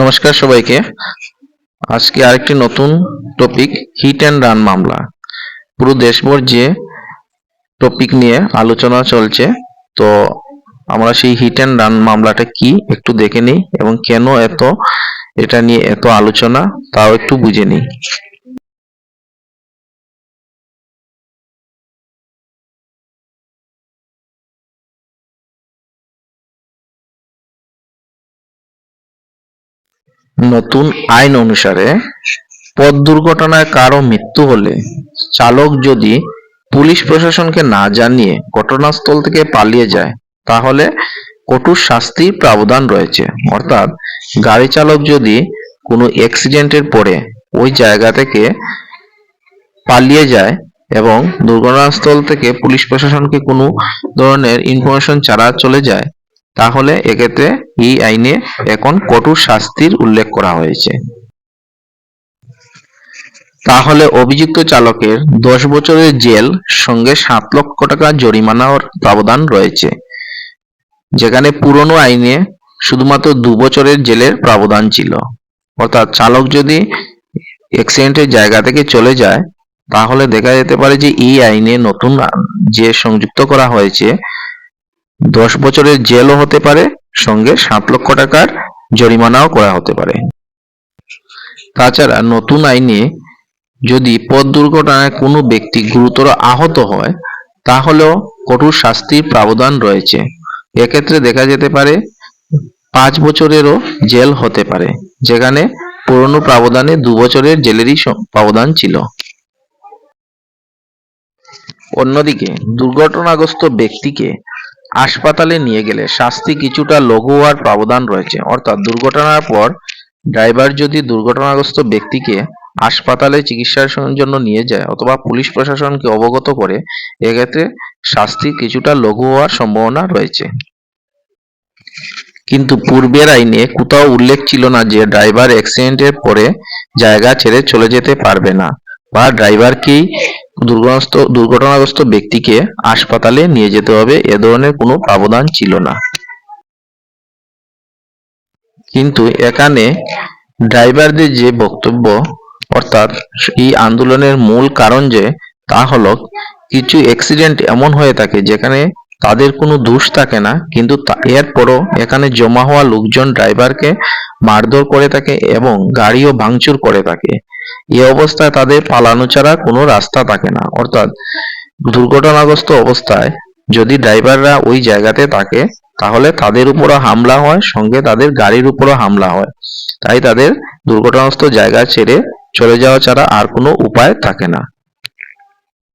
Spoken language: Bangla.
নমস্কার সবাইকে। আজকে আরেকটি নতুন টপিক হিট অ্যান্ড রান মামলা। পুরো দেশভর যে টপিক নিয়ে আলোচনা চলছে, তো আমরা সেই হিট অ্যান্ড রান মামলাটা কি একটু দেখে নিই এবং কেন এত, এটা নিয়ে এত আলোচনা, তাও একটু বুঝে নিই। নতুন আইন অনুসারে পথ দুর্ঘটনায় কারও মৃত্যু হলে চালক যদি পুলিশ প্রশাসনকে না জানিয়ে ঘটনাস্থল থেকে পালিয়ে যায়, তাহলে কঠোর শাস্তির প্রাবধান রয়েছে। অর্থাৎ গাড়ি চালক যদি কোনো অ্যাক্সিডেন্টের পরে ওই জায়গা থেকে পালিয়ে যায় এবং দুর্ঘটনাস্থল থেকে পুলিশ প্রশাসনকে কোনো ধরনের ইনফরমেশন ছাড়া চলে যায় তাহলে এক্ষেত্রে এই আইনে এখন কঠোর শাস্তির উল্লেখ করা হয়েছে। তাহলে অভিযুক্ত চালকের দশ বছরের জেল, সঙ্গে সাত লক্ষ টাকা জরিমানার প্রাবধান রয়েছে, যেখানে পুরনো আইনে শুধুমাত্র দু বছরের জেলের প্রাবধান ছিল। অর্থাৎ চালক যদি অ্যাক্সিডেন্টের জায়গা থেকে চলে যায়, তাহলে দেখা যেতে পারে যে এই আইনে নতুন যে সংযুক্ত করা হয়েছে দশ বছরের জেলও হতে পারে, সঙ্গে সাত লক্ষ টাকার জরিমানাও করা হতে পারে। তাছাড়া নতুন আইনে যদি পথ দুর্ঘটনায় কোনো ব্যক্তি গুরুতর আহত হয়, তাহলেও কঠোর শাস্তির প্রাবধান রয়েছে। এক্ষেত্রে দেখা যেতে পারে, পাঁচ বছরেরও জেল হতে পারে, যেখানে পুরনো প্রাবধানে দু বছরের জেলেরই প্রাবধান ছিল। অন্যদিকে, দুর্ঘটনাগ্রস্ত ব্যক্তিকে হাসপাতালে নিয়ে গেলে শাস্তি কিছুটা লঘু হওয়ার প্রাবধান রয়েছে। অর্থাৎ দুর্ঘটনার পর ড্রাইভার যদি দুর্ঘটনাগ্রস্ত ব্যক্তিকে হাসপাতালে চিকিৎসার জন্য নিয়ে যায় অথবা পুলিশ প্রশাসনকে অবগত করে, এক্ষেত্রে শাস্তি কিছুটা লঘু হওয়ার সম্ভাবনা রয়েছে। কিন্তু পূর্বের আইনে কোথাও উল্লেখ ছিল না যে ড্রাইভার অ্যাক্সিডেন্টের পরে জায়গা ছেড়ে চলে যেতে পারবে না বা ড্রাইভারকেই দুর্ঘটনাগ্রস্ত দুর্ঘটনাগ্রস্ত ব্যক্তিকে হাসপাতালে নিয়ে যেতে হবে, এ ধরনের কোনো প্রাবধান ছিল না। কিন্তু এখানে ড্রাইভারদের যে বক্তব্য, অর্থাৎ এই আন্দোলনের মূল কারণ যে, তা হলো কিছু অ্যাক্সিডেন্ট এমন হয়ে থাকে যেখানে তাদের কোনো দোষ থাকে না, কিন্তু এরপরও এখানে জমা হওয়া লোকজন ড্রাইভারকে মারধর করে থাকে এবং গাড়িও ভাঙচুর করে থাকে। এই অবস্থায় তাদের পালানো ছাড়া কোনো রাস্তা থাকে না। অর্থাৎ দুর্ঘটনাগ্রস্ত অবস্থায় যদি ড্রাইভাররা ওই জায়গাতে থাকে, তাহলে তাদের উপরও হামলা হয়, সঙ্গে তাদের গাড়ির উপরও হামলা হয়। তাই তাদের দুর্ঘটনাগ্রস্ত জায়গা ছেড়ে চলে যাওয়া ছাড়া আর কোনো উপায় থাকে না।